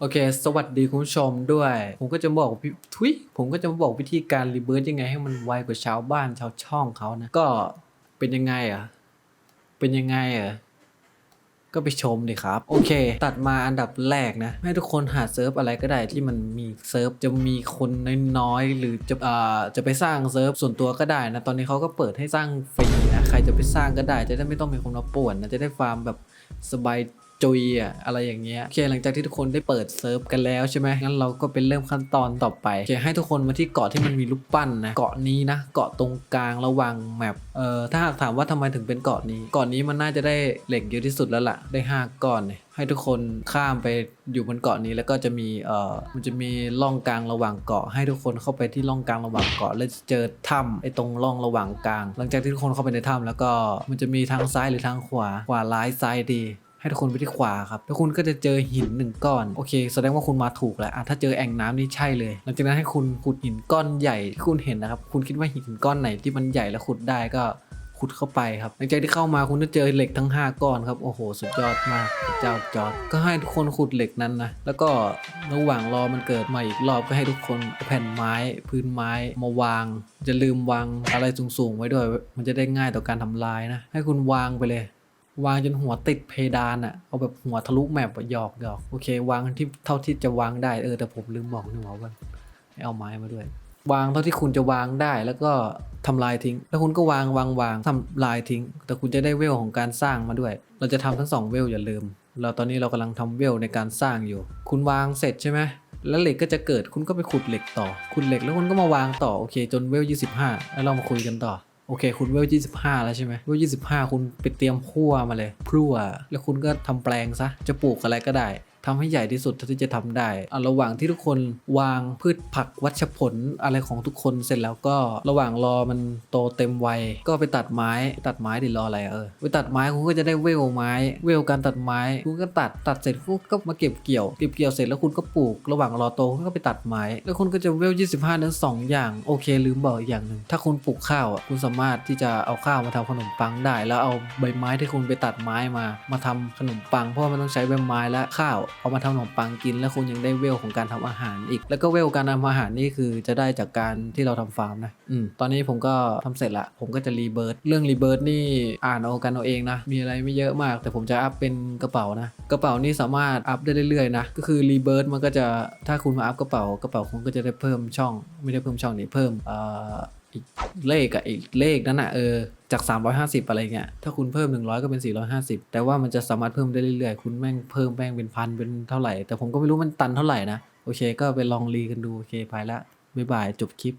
โอเค สวัสดีคุณผู้ชมด้วย ผมก็จะบอกพี่ทุยผมก็จะมาบอกวิธีการรีเบิร์ตยังไงให้มันไวกว่าชาวบ้านชาวช่องเขานะ ก็เป็นยังไงอะ เป็นยังไงอะ ก็ไปชมดิครับ โอเค ตัดมาอันดับแรกนะ ให้ทุกคนหาเซิร์ฟอะไรก็ได้ที่มันมีเซิร์ฟจะมีคนน้อยๆ หรือจะอ่าจะไปสร้างเซิร์ฟส่วนตัวก็ได้นะ ตอนนี้เขาก็เปิดให้สร้างฟรีนะ ใครจะไปสร้างก็ได้ จะได้ไม่ต้องมีคนมาป่วนนะ จะได้ฟาร์มแบบสบาย จุยอะอะไรอย่างเงี้ยโอเคหลังจากที่ทุกคนได้เปิดเซิร์ฟกันแล้วใช่ไหมงั้นเราก็เป็นเริ่มขั้นตอนต่อไปโอเคให้ทุกคนมาที่เกาะที่มันมีรูปปั้นนะเกาะนี้นะเกาะตรงกลางระหว่างแมปเอ่อถ้าหากถามว่าทำไมถึงเป็นเกาะนี้เกาะนี้มันน่าจะได้เหล็กเยอะที่สุดแล้วล่ะได้ห้าก้อนเนี่ยให้ทุกคนข้ามไปอยู่บนเกาะนี้แล้วก็จะมีเอ่อมันจะมีร่องกลางระหว่างเกาะ ให้ทุกคนเข้าไปที่ร่องกลางระหว่างเกาะแล้วจะเจอถ้ำไอ้ตรงร่องระหว่างกลาง หลังจากที่ทุกคนเข้าไปในถ้ำแล้วก็มันจะมีทางซ้ายหรือทางขวาขวาร้ายซ้ายดี ให้ทุกคนไปที่ขวาครับแล้วคุณก็จะเจอหินหนึ่งก้อน โอเค แสดงว่าคุณมาถูกแล้วอะถ้าเจอแอ่งน้ำนี่ใช่เลยหลังจากนั้นให้คุณขุดหินก้อนใหญ่ที่คุณเห็นนะครับ คุณคิดว่าหินก้อนไหนที่มันใหญ่แล้วขุดได้ก็ขุดเข้าไปครับหลังจากที่เข้ามาคุณจะเจอเหล็กทั้ง 5 ก้อนครับ โอ้โห สุดยอดมาก เจ้าจอด ก็ให้ทุกคนขุดเหล็กนั้นนะ แล้วก็ระหว่างรอมันเกิดม่อีกรอบก็ให้ทุกคนแผ่นไม้พื้นไม้มาวาง จะลืมวางอะไรสูงๆ ไว้ด้วย มันจะได้ง่ายต่อการทำลายนะ ให้คุณวางไปเลย วางจนหัวติดเพดานอะเอาแบบหัวทะลุแมปหยอกหยอกโอเค วางที่เท่าที่จะวางได้เออแต่ผมลืมบอกนี่หว่าว่าให้เอาไม้มาด้วย วางเท่าที่คุณจะวางได้แล้วก็ทำลายทิ้ง แล้วคุณก็วางวางวางทำลายทิ้ง แต่คุณจะได้เวลของการสร้างมาด้วย เราจะทำทั้งสองเวลอย่าลืม เราตอนนี้เรากำลังทำเวลในการสร้างอยู่ คุณวางเสร็จใช่ไหมแล้วเหล็กก็จะเกิดคุณก็ไปขุดเหล็กต่อขุดเหล็กแล้วคุณก็มาวางต่อโอเค จนเวล25แล้วเรามาคุยกันต่อ โอเค คุณเวล25แล้วใช่ไหมเวล25คุณไปเตรียมพั่วมาเลยพั่วแล้วคุณก็ทำแปลงซะ จะปลูกอะไรก็ได้ ทำให้ใหญ่ที่สุดเท่าที่จะทำได้ระหว่างที่ทุกคนวางพืชผักวัชผลอะไรของทุกคนเสร็จแล้วก็ระหว่างรอมันโตเต็มวัยก็ไปตัดไม้ตัดไม้ดิรออะไรเออไปตัดไม้คุณก็จะได้เวลไม้ เวลการตัดไม้คุณก็ตัดตัดเสร็จคุณก็มาเก็บเกี่ยวเก็บเกี่ยวเสร็จแล้วคุณก็ปลูก ระหว่างรอโตคุณก็ไปตัดไม้ แล้วคุณก็จะเวล 25 นั้นสองอย่างโอเคลืมบอกอีกอย่างหนึ่งถ้าคุณปลูกข้าวอะคุณสามารถที่จะเอาข้าวมาทำขนมปังได้ แล้วเอาใบไม้ที่คุณไปตัดไม้มา มาทำขนมปัง เพราะมันต้องใช้ใบไม้และข้าวเอามาทำขนมปังกิน แล้วคุณยังได้เวลของการทำอาหารอีก แล้วก็เวลการทำอาหารนี่คือจะได้จากการที่เราทำฟาร์มนะอืมตอนนี้ผมก็ทำเสร็จละ ผมก็จะรีเบิร์ตเรื่องรีเบิร์ตนี่อ่านเอากันเอาเองนะ มีอะไรไม่เยอะมาก แต่ผมจะอัพเป็นกระเป๋านะ กระเป๋านี่สามารถอัพได้เรื่อยๆนะ ก็คือรีเบิร์ตมันก็จะถ้าคุณมาอัพกระเป๋ากระเป๋าคุณก็จะได้เพิ่มช่อง ไม่ได้เพิ่มช่องนี่เพิ่มเอ่อ อีกเลขอะอีกเลขนั้นอะเออจาก 350 อะไรเงี้ยถ้าคุณเพิ่ม 100 ก็เป็น 450 แต่ว่ามันจะสามารถเพิ่มได้เรื่อยๆ คุณแม่งเพิ่มแม่งเป็นพันเป็นเท่าไหร่ แต่ผมก็ไม่รู้มันตันเท่าไหร่นะ โอเค ก็ไปลองรีกันดู โอเค ไปละบ๊ายบาย จบคลิป